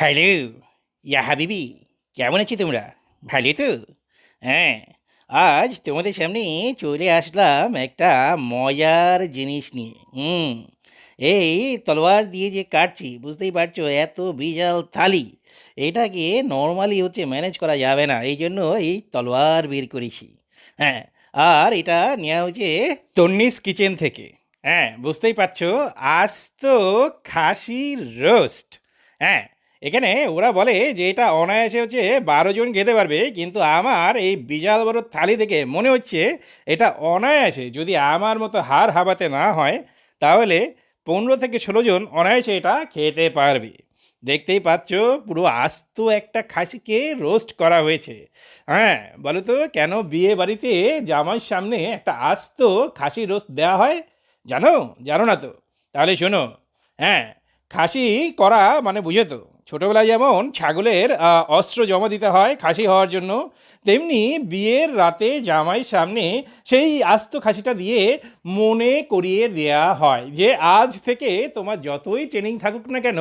Hello, ইয়া হাবিবি, কেমন আছো তোমরা? ভালো তো? হ্যাঁ আজ তোমাদের সামনে চলে আসলাম একটা মজার জিনিস নিয়ে। হুম, এই তলোয়ার দিয়ে যে কাটছি, বুঝতেই পারছ, এত বিশাল থালি। এটাকে নর্মালি হচ্ছে ম্যানেজ করা যাবে না, এই জন্য এই তলোয়ার বের করেছি। হ্যাঁ আর এটা নেওয়া হচ্ছে তন্নিস কিচেন থেকে। হ্যাঁ বুঝতেই পারছ আজ তো খাসির রোস্ট। হ্যাঁ এখানে ওরা বলে যে এটা অনায়াসে হচ্ছে বারো জন খেতে পারবে, কিন্তু আমার এই বিশাল বড় থালি থেকে মনে হচ্ছে এটা অনায়াসে যদি আমার মতো হার হাবাতে না হয়, তাহলে পনেরো থেকে ষোলো জন অনায়াসে এটা খেতে পারবে। দেখতেই পাচ্ছ, পুরো আস্ত একটা খাসিকে রোস্ট করা হয়েছে। হ্যাঁ বলো তো কেন বিয়ে বাড়িতে জামাইয়ের সামনে একটা আস্ত খাসি রোস্ট দেওয়া হয়? জানো? জানো না তো? তাহলে শোনো। হ্যাঁ খাসি করা মানে বুঝে তো ছোটোবেলায় যেমন ছাগলের অস্ত্র জমা দিতে হয় খাসি হওয়ার জন্য, তেমনি বিয়ের রাতে জামাই সামনে সেই আস্ত খাসিটা দিয়ে মনে করিয়ে দেয়া হয় যে, আজ থেকে তোমার যতই ট্রেনিং থাকুক না কেন,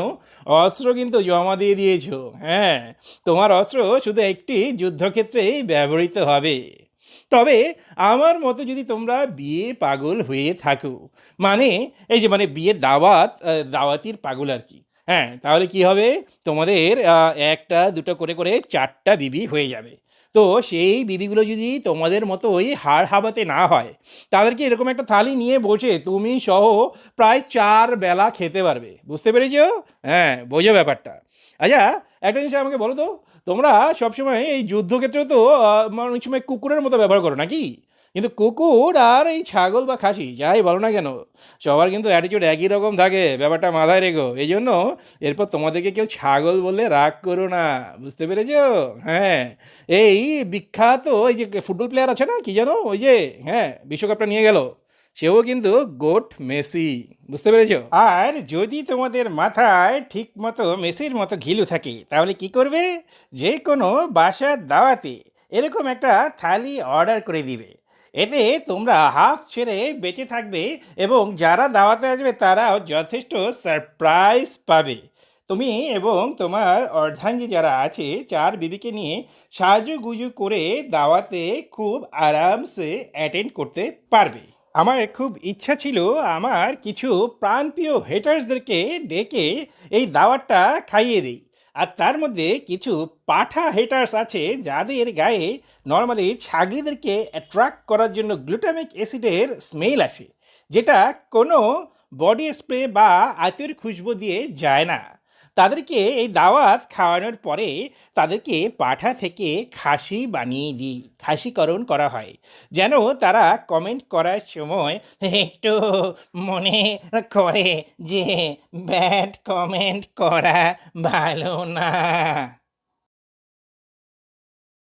অস্ত্র কিন্তু জমা দিয়ে দিয়েছ। হ্যাঁ তোমার অস্ত্র শুধু একটি যুদ্ধক্ষেত্রেই ব্যবহৃত হবে। তবে আমার মতো যদি তোমরা বিয়ে পাগল হয়ে থাকো মানে এই যে মানে বিয়ের দাওয়াত দাওয়াতির পাগল আর কি হ্যাঁ তাহলে কি হবে? তোমাদের একটা দুটো করে করে চারটা বিবি হয়ে যাবে। তো সেই বিবিগুলো যদি তোমাদের মতো ওই হাড় হাবাতে না হয় তাদেরকে এরকম একটা থালি নিয়ে বসে তুমি সহ প্রায় চার বেলা খেতে পারবে। বুঝতে পেরেছ? হ্যাঁ বোঝো ব্যাপারটা। আচ্ছা একটা জিনিস আমাকে বলো তো তোমরা সবসময় এই যুদ্ধক্ষেত্রে তো আহ, অনেক সময় কুকুরের মতো ব্যবহার করো নাকি? কিন্তু কুকুর আর এই ছাগল বা খাসি, যাই বলো না কেন, সবার কিন্তু অ্যাটিটিউড একই রকম থাকে, ব্যাপারটা মাথায় রেখো। এই জন্য এরপর তোমাদেরকে কেউ ছাগল বললে রাগ করো না, বুঝতে পেরেছ? হ্যাঁ এই বিখ্যাত ওই যে ফুটবল প্লেয়ার আছে না, কি জানো ওই যে হ্যাঁ বিশ্বকাপটা নিয়ে গেল, সেও কিন্তু গোট মেসি, বুঝতে পেরেছ? আর যদি তোমাদের মাথায় ঠিক মতো মেসির মতো ঘিলু থাকে, তাহলে কি করবে? যে কোনো বাসার দাওয়াতে এরকম একটা থালি অর্ডার করে দিবে। এতে তোমরা হাফ ছেড়ে বেঁচে থাকবে এবং যারা দাওয়াতে আসবে তারাও যথেষ্ট সারপ্রাইজ পাবে। তুমি এবং তোমার অর্ধাঙ্গী যারা আছে, চার বিবিকে নিয়ে সাজুগুজু করে দাওয়াতে খুব আরামসে অ্যাটেন্ড করতে পারবে। আমার খুব ইচ্ছা ছিল আমার কিছু প্রাণপ্রিয় হেটার্সদেরকে ডেকে এই দাওয়াতটা খাইয়ে দিই। আর তার মধ্যে কিছু পাঠা হেটার্স আছে যাদের গায়ে নর্মালি ছাগলিদেরকে অ্যাট্রাক্ট করার জন্য গ্লুটামিক অ্যাসিডের স্মেল আসে, যেটা কোনো বডি স্প্রে বা আতের খুশবু দিয়ে যায় না। তাদেরকে এই দাওয়াত খাওয়ানোর পরে তাদেরকে পাঠা থেকে খাসি বানিয়ে দিই, খাসিকরণ করা হয়। যেন তারা কমেন্ট করার সময় একটু মনে করে যে, ব্যাড কমেন্ট করা ভালো না।